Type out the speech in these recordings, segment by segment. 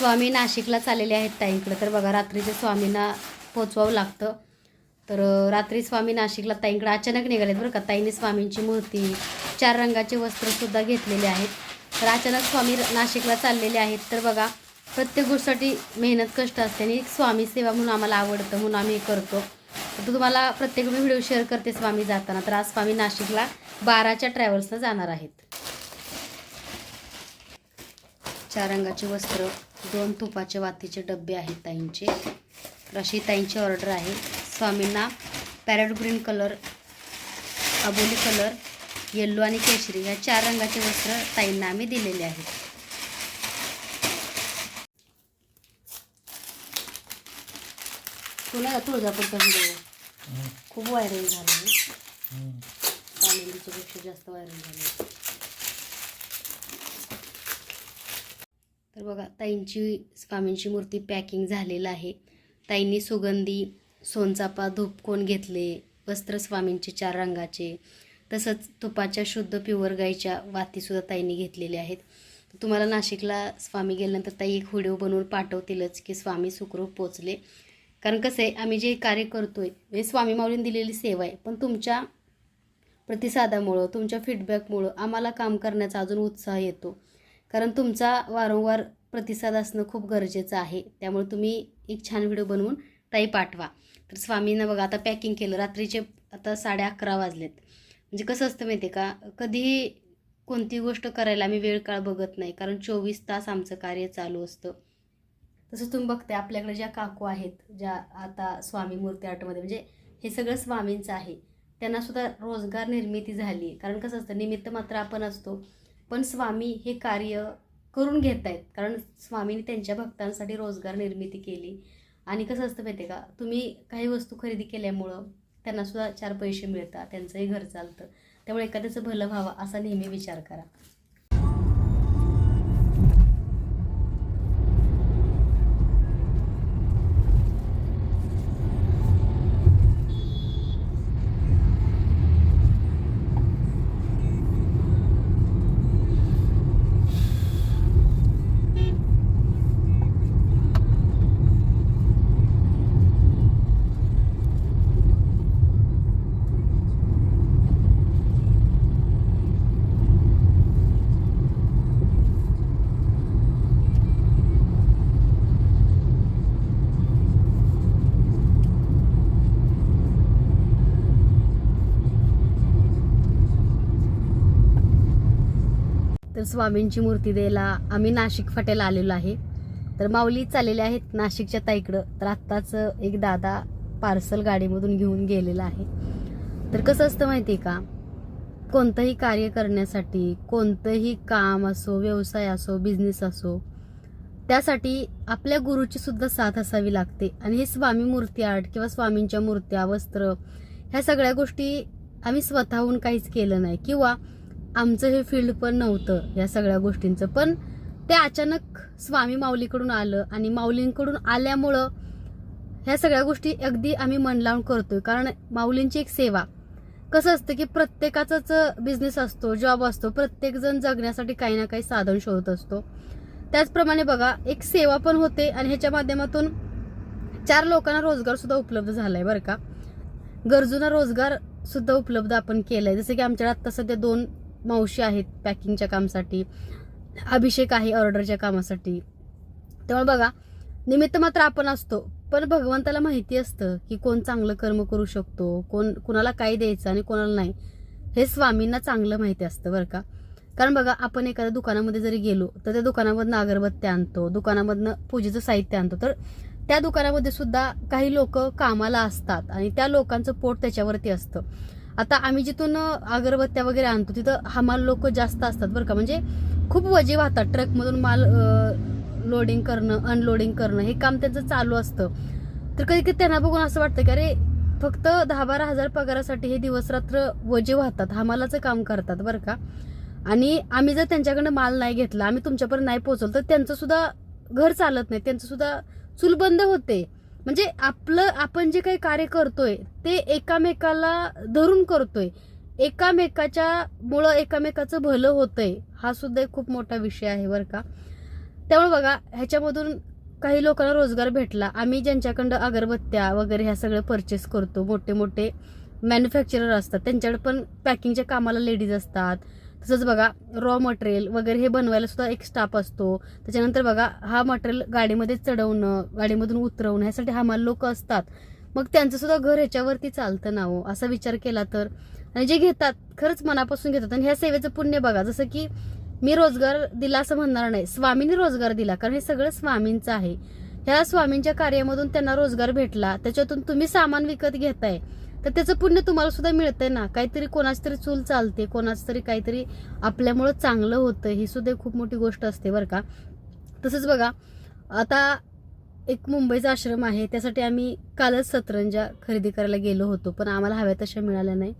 स्वामी नाशिकला चाललेले आहेत ताईंकडे तर बघा रात्रीचे स्वामींना पोचवावं लागतं. तर रात्री स्वामी नाशिकला ताईंकडे अचानक निघालेत बरं का. ताईंनी स्वामींची मूर्ती चार रंगाचे वस्त्रसुद्धा घेतलेले आहेत. तर अचानक स्वामी र- नाशिकला चाललेले आहेत. तर बघा प्रत्येक गोष्टीसाठी मेहनत कष्ट असते आणि स्वामी सेवा म्हणून आम्हाला आवडतं म्हणून आम्ही हे करतो. तर तुम्हाला प्रत्येक मी व्हिडिओ शेअर करते स्वामी जाताना. तर आज स्वामी नाशिकला बाराच्या ट्रॅव्हल्सनं जाणार आहेत. चार रंगाचे वस्त्र दोन तुपाचे वातीचे डबे आहेत ताईंचे. तर अशी ताईंची ऑर्डर आहे. स्वामींना पॅरेट ग्रीन कलर अबोली कलर येल्लो आणि केशरी ह्या चार रंगाचे वस्त्र ताईंना आम्ही दिलेले आहेत. तुला तुळजापूरचा व्हिडिओ खूप व्हायरल झाला पेक्षा जास्त व्हायरल झाले तर बघा ताईंची स्वामींची मूर्ती पॅकिंग झालेलं आहे. ताईंनी सुगंधी सोनचापा धूप कोण घेतले वस्त्र स्वामींचे चार रंगाचे तसंच तुपाच्या शुद्ध प्युअर गाईच्या वातीसुद्धा ताईंनी घेतलेल्या आहेत. तुम्हाला नाशिकला स्वामी गेल्यानंतर ताई एक व्हिडिओ बनवून पाठवतीलच की स्वामी सुखरूप पोचले कारण कसं आहे आम्ही जे कार्य करतो आहे म्हणजे हे स्वामी माऊलीने दिलेली सेवा आहे पण तुमच्या प्रतिसादामुळं तुमच्या फीडबॅकमुळं आम्हाला काम करण्याचा अजून उत्साह येतो. कारण तुमचा वारंवार प्रतिसाद असणं खूप गरजेचं आहे. त्यामुळे तुम्ही एक छान व्हिडिओ बनवून ताई पाठवा. तर स्वामींना बघा आता पॅकिंग केलं. रात्रीचे आता साडे अकरा वाजलेत. म्हणजे कसं असतं माहिती आहे का? कधीही कोणती गोष्ट करायला आम्ही वेळ काळ बघत नाही. कारण चोवीस तास आमचं कार्य चालू असतं. तसं तुम्ही बघते आपल्याकडे ज्या काकू आहेत ज्या आता स्वामी मूर्ती आर्टमध्ये म्हणजे हे सगळं स्वामींचं आहे. त्यांना सुद्धा रोजगार निर्मिती झाली. कारण कसं असतं निमित्त मात्र आपण असतो. पण स्वामी हे कार्य करून घेत आहेत कारण स्वामींनी त्यांच्या भक्तांसाठी रोजगार निर्मिती केली. आणि कसं असतं माहिती आहे का? तुम्ही काही वस्तू खरेदी केल्यामुळं त्यांनासुद्धा चार पैसे मिळतात. त्यांचंही घर चालतं. त्यामुळे एखाद्याचं भलं व्हावं असा नेहमी विचार करा. तर स्वामींची मूर्ती द्यायला आम्ही नाशिक फाट्याला आलेलो आहे. तर माऊली चाललेले आहेत नाशिकच्या ताईकडं. तर आत्ताच एक दादा पार्सल गाडीमधून घेऊन गेलेला आहे. तर कसं असतं माहिती आहे का? कोणतंही कार्य करण्यासाठी कोणतंही काम असो व्यवसाय असो बिझनेस असो त्यासाठी आपल्या गुरुची सुद्धा साथ असावी लागते. आणि हे स्वामी मूर्ती आर्ट किंवा स्वामींच्या मूर्त्या वस्त्र ह्या सगळ्या गोष्टी आम्ही स्वतःहून काहीच केलं नाही. किंवा आमचं हे फील्ड पण नव्हतं या सगळ्या गोष्टींचं. पण ते अचानक स्वामी माऊलीकडून आलं आणि माऊलींकडून आल्यामुळं ह्या सगळ्या गोष्टी अगदी आम्ही मन लावून करतोय. कारण माऊलींची एक सेवा. कसं असतं की प्रत्येकाचाच बिझनेस असतो जॉब असतो. प्रत्येकजण जगण्यासाठी काही ना काही साधन शोधत असतो. त्याचप्रमाणे बघा एक सेवा पण होते आणि ह्याच्या माध्यमातून चार लोकांना रोजगार सुद्धा उपलब्ध झालाय बरं का. गरजूंना रोजगार सुद्धा उपलब्ध आपण केलाय. जसं की आमच्याकडे आता सध्या दोन मावशी आहेत पॅकिंगच्या कामासाठी अभिषेक आहे ऑर्डरच्या कामासाठी. त्यामुळे बघा निमित्त मात्र आपण असतो पण भगवंताला माहिती असतं की कोण चांगलं कर्म करू शकतो कोण कुणाला काय द्यायचं आणि कोणाला नाही हे स्वामींना चांगलं माहिती असतं बरं का. कारण बघा आपण एखाद्या दुकानामध्ये जरी गेलो तर त्या दुकानामधनं अगरबत्ती आणतो दुकानामधनं पूजेचं साहित्य आणतो तर त्या दुकानामध्ये सुद्धा काही लोक कामाला असतात आणि त्या लोकांचं पोट त्याच्यावरती असतं. आता आम्ही जिथून अगरबत्त्या वगैरे आणतो तिथं हमाल लोक जास्त असतात बरं का. म्हणजे खूप वजे वाहतात ट्रकमधून माल लोडिंग करणं अनलोडिंग करणं हे काम त्यांचं चालू असतं. तर कधी कधी त्यांना बघून असं वाटतं की अरे फक्त दहा बारा हजार पगारासाठी हे दिवस रात्र वजे वाहतात हमालाचं काम करतात बरं का. आणि आम्ही जर त्यांच्याकडनं माल नाही घेतला आम्ही तुमच्यापर्यंत नाही पोहोचवलं तर त्यांचं सुद्धा घर चालत नाही त्यांचं सुद्धा चूल बंद होते. म्हणजे आपलं आपण जे काही कार्य करतोय ते एकामेकाला धरून करतोय. एकामेकाच्या मुळं एकामेकाचं भलं होतंय हा सुद्धा एक खूप मोठा विषय आहे बरं का. त्यामुळे बघा ह्याच्यामधून काही लोकांना रोजगार भेटला. आम्ही ज्यांच्याकडं अगरबत्त्या वगैरे ह्या सगळं परचेस करतो मोठे मोठे मॅन्युफॅक्चरर असतात. त्यांच्याकडे पण पॅकिंगच्या कामाला लेडीज असतात. तसंच बघा रॉ मटेरियल वगैरे हे बनवायला सुद्धा एक स्टाफ असतो. त्याच्यानंतर बघा हा मटेरियल गाडीमध्ये चढवणं गाडीमधून उतरवणं ह्यासाठी हमाल लोक असतात. मग त्यांचं सुद्धा घर ह्याच्यावरती चालतं ना हो? असा विचार केला तर. आणि जे घेतात खरंच मनापासून घेतात. आणि ह्या सेवेचं पुण्य बघा जसं की मी रोजगार दिला असं म्हणणार नाही. स्वामींनी रोजगार दिला कारण हे सगळं स्वामींचं आहे. ह्या स्वामींच्या कार्यामधून त्यांना रोजगार भेटला. त्याच्यातून तुम्ही सामान विकत घेताय. तर त्याचं पुण्य तुम्हाला सुद्धा मिळतंय ना. काहीतरी कोणाच तरी चूल चालते कोणाच तरी काहीतरी आपल्यामुळं चांगलं होतं ही सुद्धा खूप मोठी गोष्ट असते बरं का. तसंच बघा आता एक मुंबईचा आश्रम आहे त्यासाठी आम्ही कालच सतरंजा खरेदी करायला गेलो होतो पण आम्हाला हव्या तशा मिळाल्या नाही.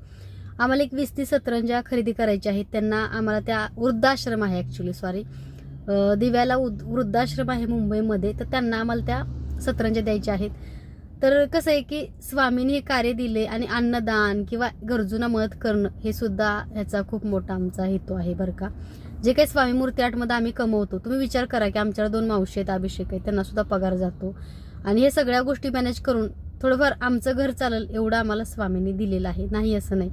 आम्हाला एक वीस तीस सतरंजा खरेदी करायच्या आहेत त्यांना आम्हाला त्या वृद्धाश्रम आहे ॲक्च्युली सॉरी दिव्याला उद- वृद्धाश्रम आहे मुंबईमध्ये तर त्यांना आम्हाला त्या सतरंजा द्यायच्या आहेत. तर कसं आहे की स्वामींनी हे कार्य दिले आणि अन्नदान किंवा गरजूंना मदत करणं हे सुद्धा ह्याचा खूप मोठा आमचा हेतू आहे बरं का. जे काही स्वामी मूर्ती आठमध्ये आम्ही कमवतो तुम्ही विचार करा की आमच्याकडे दोन मावशी आहेत अभिषेक आहे त्यांना सुद्धा पगार जातो. आणि हे सगळ्या गोष्टी मॅनेज करून थोडंफार आमचं घर चालेल एवढं आम्हाला स्वामींनी दिलेलं आहे. नाही असं नाही.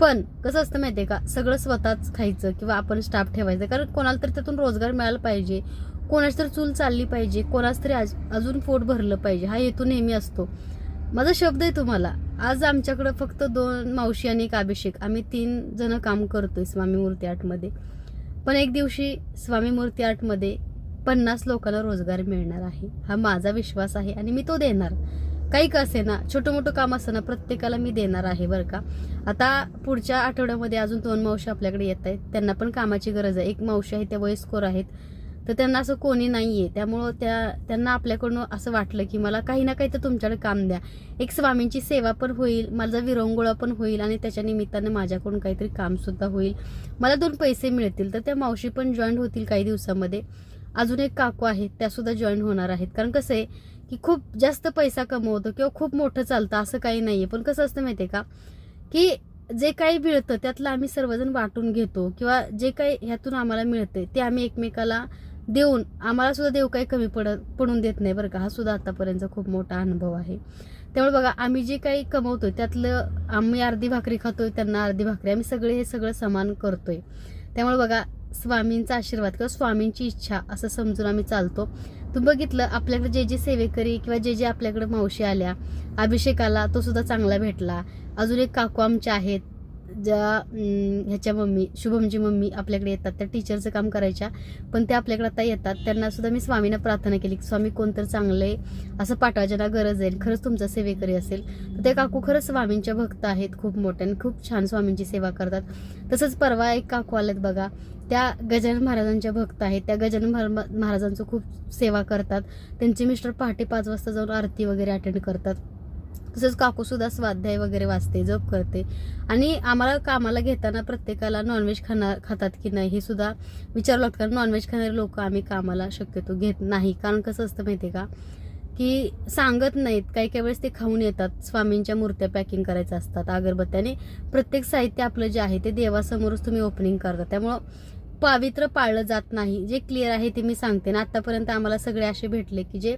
पण कसं असतं माहिती आहे का? सगळं स्वतःच खायचं किंवा आपण स्टाफ ठेवायचं. कारण कोणाला तरी त्यातून रोजगार मिळाला पाहिजे. कोणाची तरी चूल चालली पाहिजे कोणाच तरी आज- अजून पोट भरलं पाहिजे. हा हेतू नेहमी असतो. माझा शब्द आहे तुम्हाला. आज आमच्याकडं फक्त दोन मावशी आणि एक अभिषेक. आम्ही तीन जण काम करतोय स्वामी मूर्ती आर्टमध्ये पण एक दिवशी स्वामी मूर्ती आर्टमध्ये पन्नास लोकांना रोजगार मिळणार आहे. हा माझा विश्वास आहे आणि मी तो देणार. काही का असे ना छोटं मोठं काम असं ना प्रत्येकाला मी देणार आहे बरं का. आता पुढच्या आठवड्यामध्ये अजून दोन मावशी आपल्याकडे येत आहेत. त्यांना पण कामाची गरज आहे. एक मावशी आहे त्या वयस्कर आहेत. तर त्यांना असं कोणी नाही आहे त्यामुळं त्या त्यांना आपल्याकडून असं वाटलं की मला काही ना काही तर तुमच्याकडे काम द्या. एक स्वामींची सेवा पण होईल माझा विरंगुळा पण होईल आणि त्याच्या निमित्तानं माझ्याकडून काहीतरी कामसुद्धा होईल. मला दोन पैसे मिळतील तर त्या मावशी पण जॉईन होतील काही दिवसामध्ये. अजून एक काकू आहेत त्यासुद्धा जॉईन होणार आहेत. कारण कसं आहे की खूप जास्त पैसा कमवतो किंवा खूप मोठं चालतं असं काही नाही आहे पण कसं असतं माहिती आहे का? की जे काही मिळतं त्यातलं आम्ही सर्वजण वाटून घेतो किंवा जे काही ह्यातून आम्हाला मिळते ते आम्ही एकमेकाला देऊन आम्हाला सुद्धा देव काही कमी पडत पडून देत नाही बरं का. हा सुद्धा आतापर्यंतचा खूप मोठा अनुभव आहे. त्यामुळे बघा आम्ही जे काही कमवतोय त्यातलं आम्ही अर्धी भाकरी खातोय त्यांना अर्धी भाकरी. आम्ही सगळे हे सगळं समान करतोय. त्यामुळे बघा स्वामींचा आशीर्वाद किंवा स्वामींची इच्छा असं समजून आम्ही चालतो. तू बघितलं आपल्याकडे जे जे सेवेकरी किंवा जे जे आपल्याकडे मावशी आल्या अभिषेकाला तो सुद्धा चांगला भेटला. अजून एक काकू आमच्या आहेत ज्या ह्याच्या मम्मी शुभमची मम्मी आपल्याकडे येतात त्या टीचरचं काम करायच्या पण त्या आपल्याकडे आता येतात त्यांना सुद्धा मी स्वामींना प्रार्थना केली की स्वामी कोणतर चांगले असं पाठवायच्या गरज आहे खरंच तुमचा सेवेकरी असेल. तर ते काकू खरंच स्वामींच्या भक्त आहेत खूप मोठ्या आणि खूप छान स्वामींची सेवा करतात. तसंच परवा एक काकू आल्यात बघा त्या गजानन महाराजांच्या भक्त आहेत त्या गजानन महारा- महाराजांचं खूप सेवा करतात. त्यांचे मिस्टर पहाटे पाच वाजता जाऊन आरती वगैरे अटेंड करतात. तसंच काकूसुद्धा स्वाध्याय वगैरे वाचते जप करते. आणि आम्हाला कामाला घेताना प्रत्येकाला नॉनव्हेज खाणार खातात की नाही हे सुद्धा विचारलं लागतं कारण नॉनव्हेज खाणारे लोक आम्ही कामाला शक्यतो घेत नाही. कारण कसं असतं माहिती आहे का? की सांगत नाहीत. काही काही वेळेस ते खाऊन येतात. स्वामींच्या मूर्त्या पॅकिंग करायच्या असतात अगरबत्त्याने. प्रत्येक साहित्य आपलं जे आहे ते देवासमोरच तुम्ही ओपनिंग करता. त्यामुळं पावित्र पाळलं जात नाही. जे क्लिअर आहे ते मी सांगते. ना आत्तापर्यंत आम्हाला सगळे असे भेटले की जे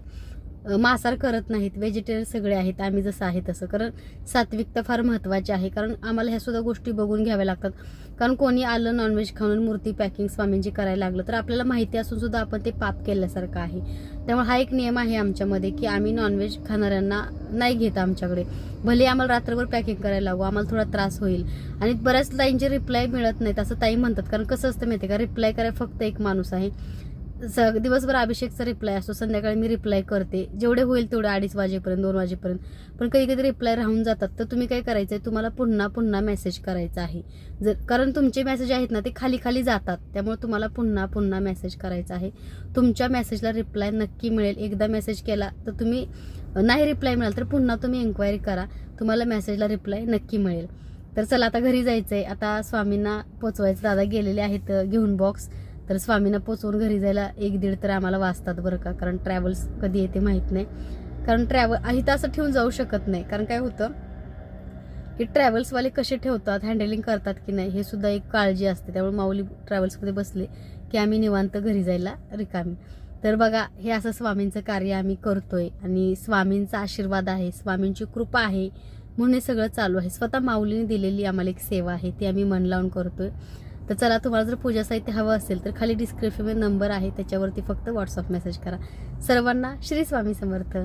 मांसार मांसाहार करत नाहीत. व्हेजिटेरियन सगळे आहेत आम्ही जसं आहे तसं. कारण सात्विकता फार महत्त्वाची आहे. कारण आम्हाला ह्या सुद्धा गोष्टी बघून घ्याव्या लागतात. कारण कोणी आलं नॉनव्हेज खाऊन मूर्ती पॅकिंग स्वामींची करायला लागलं तर आपल्याला माहिती असून सुद्धा आपण ते पाप केल्यासारखं आहे. त्यामुळे हा एक नियम आहे आमच्यामध्ये की आम्ही नॉनव्हेज खाणाऱ्यांना नाही घेत आमच्याकडे. भले आम्हाला रात्रभर पॅकिंग करायला लागू आम्हाला थोडा त्रास होईल. आणि बऱ्याच ताईंचे रिप्लाय मिळत नाहीत असं ताई म्हणतात. कारण कसं असतं माहिती आहे का? रिप्लाय करायला फक्त एक माणूस आहे. दिवसभर अभिषेकचा रिप्लाय असतो संध्याकाळी मी रिप्लाय करते. जेवढे होईल तेवढे अडीच वाजेपर्यंत दोन वाजेपर्यंत. पण कधी कधी रिप्लाय राहून जातात. तर तुम्ही काय करायचं आहे तुम्हाला पुन्हा पुन्हा मेसेज करायचा आहे. जर कारण तुमचे मेसेज आहेत ना ते खाली खाली जातात. त्यामुळे तुम्हाला पुन्हा पुन्हा मेसेज करायचा आहे. तुमच्या मेसेजला रिप्लाय नक्की मिळेल. एकदा मेसेज केला तर तुम्ही नाही रिप्लाय मिळाल तर पुन्हा तुम्ही एन्क्वायरी करा. तुम्हाला मेसेजला रिप्लाय नक्की मिळेल. तर चला आता घरी जायचं आहे आता स्वामींना पोचवायचं. दादा गेलेले आहेत घेऊन बॉक्स तर स्वामींना पोचवून घरी जायला एक दीड तर आम्हाला वाचतात बरं का कारण ट्रॅव्हल्स कधी येते माहीत नाही. कारण ट्रॅव्हल इथं असं ठेवून जाऊ शकत नाही. कारण काय होतं की ट्रॅव्हल्सवाले कसे ठेवतात हँडलिंग करतात की नाही हे सुद्धा एक काळजी असते. त्यामुळे माऊली ट्रॅव्हल्समध्ये बसले की आम्ही निवांत घरी जायला रिकामी. तर बघा हे असं स्वामींचं कार्य आम्ही करतोय. आणि स्वामींचा आशीर्वाद आहे स्वामींची कृपा आहे म्हणून हे सगळं चालू आहे. स्वतः माऊलीने दिलेली आम्हाला एक सेवा आहे ती आम्ही मन लावून करतोय. तर चला तुम्हाला जर पूजा साहित्य हवं असेल तर खाली डिस्क्रिप्शनमध्ये नंबर आहे त्याच्यावरती फक्त व्हॉट्सअप मेसेज करा. सर्वांना श्री स्वामी समर्थ.